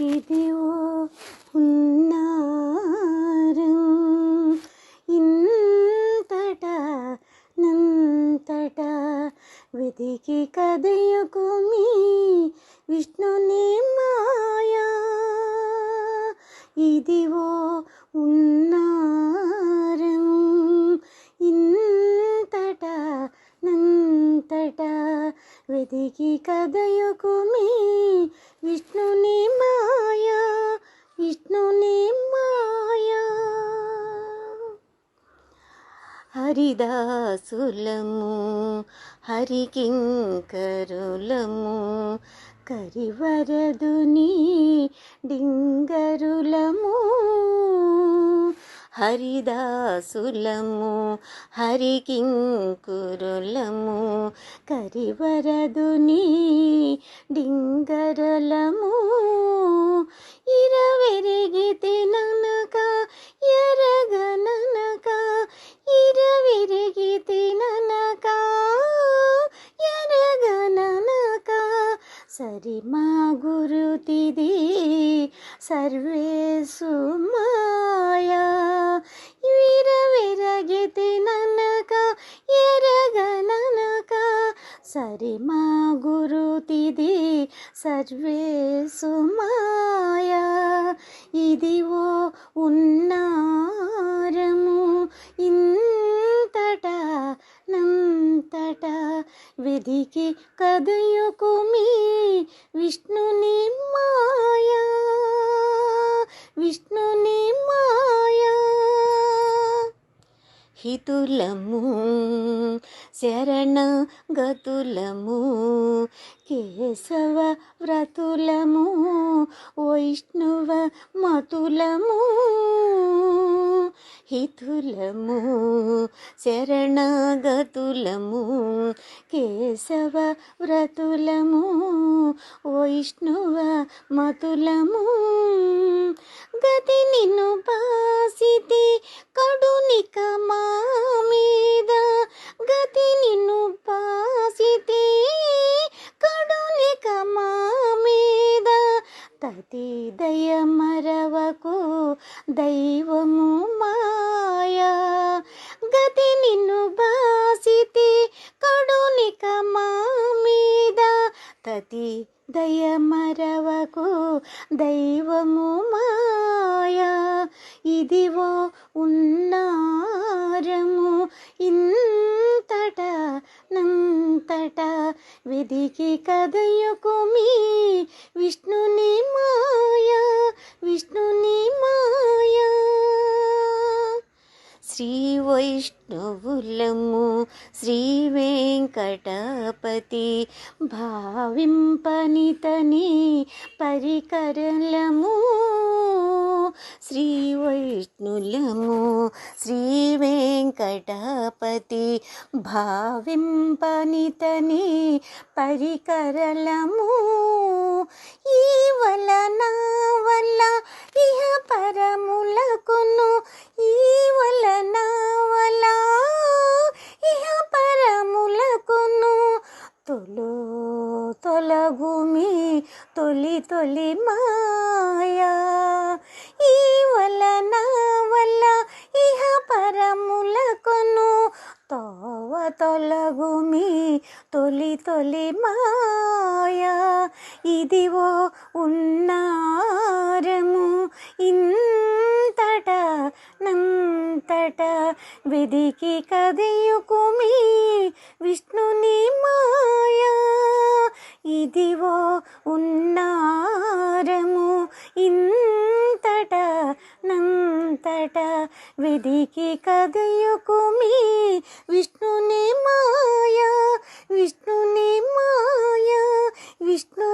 ఇదివో ఉన్నారం. ఇంతట నంతట వెతికి కదయకు మీ విష్ణుని మాయా. ఇదివో ఉన్నా వెతికి కదయకు మీ విష్ణుని మాయా విష్ణుని మాయా. హరిదాసులము హరికింకరులము కరివరదుని డింగరులము హరిదాసులము హరికింకురులము కరివరదుని డింగరలము ఇరవెరిగితే ననక ఎరగననక ఇరవిరిగితే ననక ఎరగననక సరి మా గురుతిది సర్వేసు మాయా సరి మా గురుతిది సర్వేసు మాయా ఇదివో ఉన్నారము ఇంతట నంతట వెదికి కదయుకు మీ విష్ణుని మాయా. విష్ణుని మాయా. హితులము శరణ గతులము కేశవ వ్రతులము వైష్ణవ మతులము హితులము. శరణగతులము కేశవ వ్రతులము వైష్ణవ మతులము. గతి నిన్ను పాసి తతి దయమరవకు దైవము మాయా. గతి నిన్ను బాసితి కడునిక మీద. తతి దయమరవకు దైవము మాయా. ఇదివో ఉన్నారము ఇంతట నంతట. వెదికి కదయుకు మీ వైష్ణవులము శ్రీ వెంకటపతి భావింపనితని పరికరలము. శ్రీ వైష్ణులము శ్రీ వెంకటపతి భావింపనితని పరికరలము. తొలగుమి తొలి తొలి మాయా. ఈ వలన వల్ల ఇహ పరములకును తోవ తొలగుమి తొలి తొలి మాయా. ఇదివో ఉన్నారము ఇంతట నంతట వెదికి కదయుకు విష్ణుని మాయా. ఇదివో ఉన్నారము ఇంతట నంతట వెదికి కదయుకు మీ విష్ణుని మాయా విష్ణుని మాయా విష్ణు